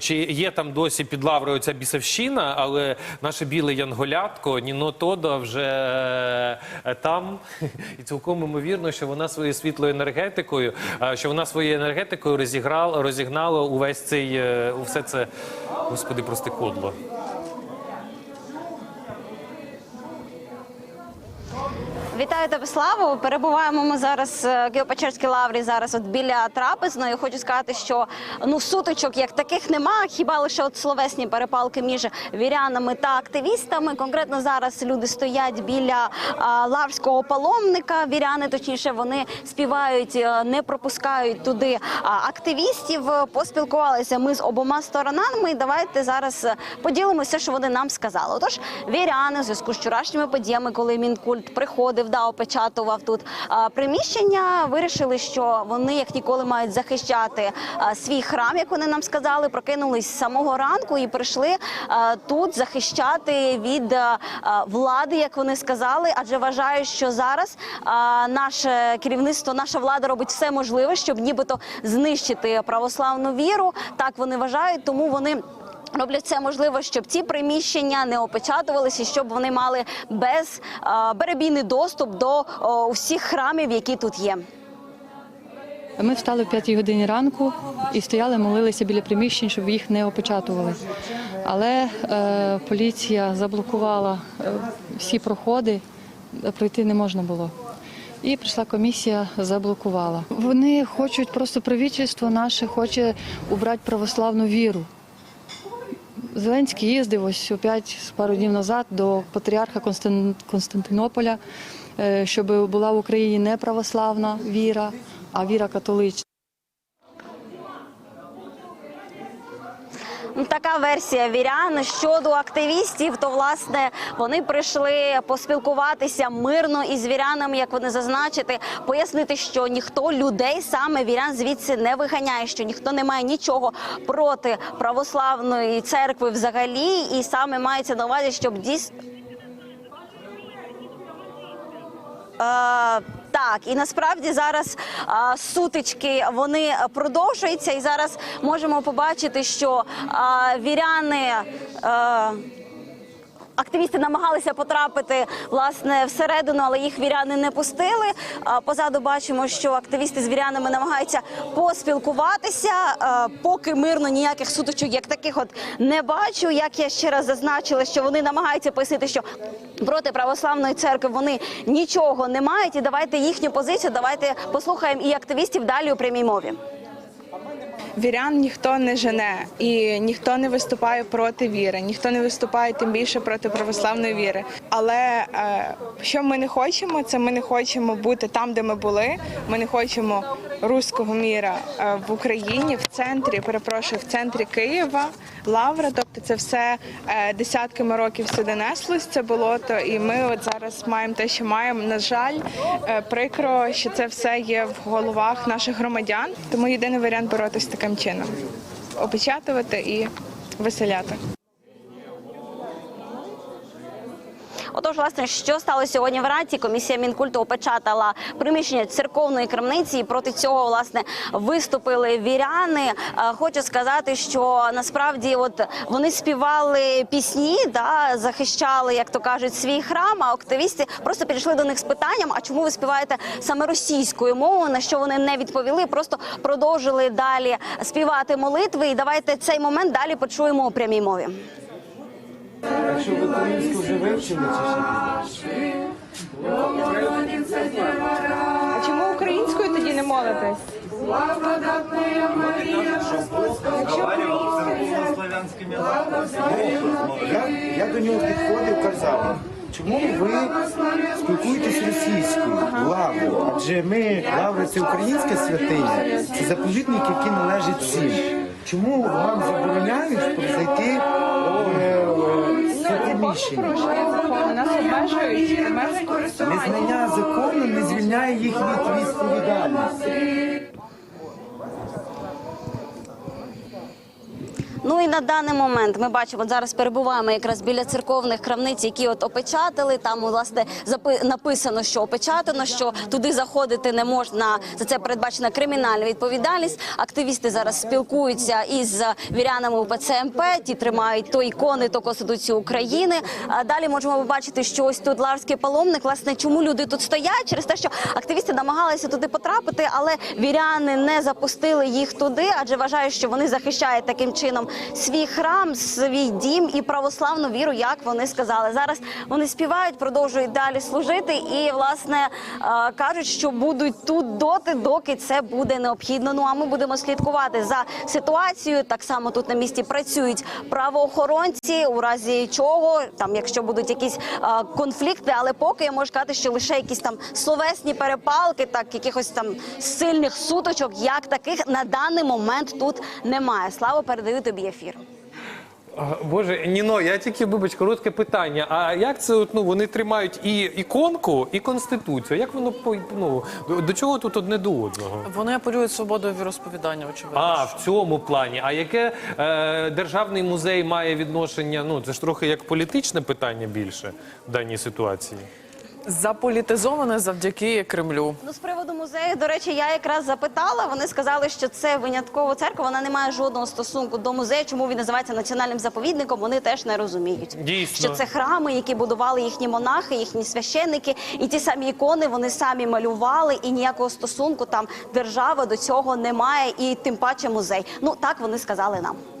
Чи є там досі під лаврою ця бісовщина, але наше біле янголятко Ніно Тодо вже е, там, і цілком ймовірно, що вона своєю світлою енергетикою, е, що вона своєю енергетикою розіграла, розігнала увесь цей все усе це, господи, прости кодло. Вітаю тебе, Славу. Перебуваємо ми зараз е, в Києво-Печерській лаврі. Зараз от біля трапезної. Хочу сказати, що ну сутичок як таких нема. Хіба лише от словесні перепалки між вірянами та активістами. Конкретно зараз люди стоять біля а, лаврського паломника. Віряни, точніше, вони співають, е, не пропускають туди активістів. Поспілкувалися ми з обома сторонами. Давайте зараз е, поділимося, що вони нам сказали. Отож, віряни в зв'язку з вчорашніми подіями, коли мінкульт приходив, да, опечатував тут приміщення, вирішили, що вони як ніколи мають захищати свій храм, як вони нам сказали. Прокинулись з самого ранку і прийшли тут захищати від влади, як вони сказали, адже вважають, що зараз наше керівництво, наша влада робить все можливе, щоб нібито знищити православну віру. Так вони вважають, тому вони. Роблять все можливе, щоб ці приміщення не опечатувалися, щоб вони мали без е, беребійний доступ до о, усіх храмів, які тут є. Ми встали в п'ятій годині ранку і стояли, молилися біля приміщень, щоб їх не опечатували. Але е, поліція заблокувала е, всі проходи, е, пройти не можна було. І прийшла комісія, заблокувала. Вони хочуть просто правительство наше хоче убрати православну віру. Зеленський їздив ось опять пару днів назад до патріарха Констан- Константинополя, е, щоб була в Україні не православна віра, а віра католична. Така версія вірян щодо активістів. То власне вони прийшли поспілкуватися мирно із вірянами, як вони зазначити, пояснити, що ніхто людей саме вірян звідси не виганяє, що ніхто не має нічого проти православної церкви взагалі, і саме мається на увазі, щоб дійсно. Так, і насправді зараз а, сутички вони продовжуються, і зараз можемо побачити, що а, віряни. Е, Активісти намагалися потрапити власне всередину, але їх віряни не пустили. Позаду бачимо, що активісти з вірянами намагаються поспілкуватися. Поки мирно ніяких сутичок, як таких, от не бачу. Як я ще раз зазначила, що вони намагаються пояснити, що проти православної церкви вони нічого не мають. І давайте їхню позицію. Давайте послухаємо і активістів далі у прямій мові. Вірян ніхто не жене і ніхто не виступає проти віри, ніхто не виступає тим більше проти православної віри. Але е, що ми не хочемо, це ми не хочемо бути там, де ми були. Ми не хочемо руського міра е, в Україні, в центрі, перепрошую, в центрі Києва, Лавра. Тобто це все е, десятками років сюди неслось. Це болото, і ми от зараз маємо те, що маємо. На жаль, е, прикро, що це все є в головах наших громадян. Тому єдиний варіант боротися таким чином: опечатувати і виселяти. Отож, власне, що стало сьогодні вранці? Комісія мінкульту опечатала приміщення церковної крамниці. І проти цього власне виступили віряни. Е, Хочу сказати, що насправді, от вони співали пісні, да захищали, як то кажуть, свій храм. А активісти просто підійшли до них з питанням: а чому ви співаєте саме російською мовою? На що вони не відповіли, просто продовжили далі співати молитви. І давайте цей момент далі почуємо у прямій мові. Якщо ви українську вже вивчили чи ще? А чому українською тоді не молитесь? Я, я до нього підходив, казав, чому ви спілкуєтесь російською, лаврою? Адже ми, лавра це українська святиня, це заповідник, який належить всім. Чому вам забороняють зайти в це приміщення? Нас обмежують. Незнання закону не звільняє їх від відповідальності. Ну і на даний момент ми бачимо, зараз перебуваємо якраз біля церковних крамниць, які от опечатали. Там власне написано, що опечатано, що туди заходити не можна. За це передбачена кримінальна відповідальність. Активісти зараз спілкуються із вірянами УПЦ МП, Ті тримають то ікони, то Конституцію України. А далі можемо побачити, що ось тут лаврський паломник. Власне, чому люди тут стоять? Через те, що активісти намагалися туди потрапити, але віряни не запустили їх туди, адже вважають, що вони захищають таким чином свій храм, свій дім і православну віру, як вони сказали. Зараз вони співають, продовжують далі служити і власне е, кажуть, що будуть тут доти, доки це буде необхідно. Ну а ми будемо слідкувати за ситуацією. Так само тут на місці працюють правоохоронці, у разі чого там, якщо будуть якісь е, конфлікти, але поки я можу сказати, що лише якісь там словесні перепалки, так якихось там сильних суточок, як таких на даний момент тут немає. Слава передаю тобі ефір. Боже, Ніно, я тільки вибач, коротке питання. А як це от, ну, вони тримають і іконку, і конституцію? Як воно по- ну, до, до чого тут одне до одного? Вони апелюють свободою віросповідання, очевидно. А, в цьому плані. А яке е, державний музей має відношення? Ну, це ж трохи як політичне питання більше в даній ситуації. Заполітизоване завдяки Кремлю. Ну, з приводу музею, до речі, я якраз запитала. Вони сказали, що це винятково церква. Вона не має жодного стосунку до музею. Чому він називається національним заповідником? Вони теж не розуміють. Дійсно. що це храми, які будували їхні монахи, їхні священники, і ті самі ікони вони самі малювали, і ніякого стосунку там держава до цього немає, і тим паче музей. Ну так вони сказали нам.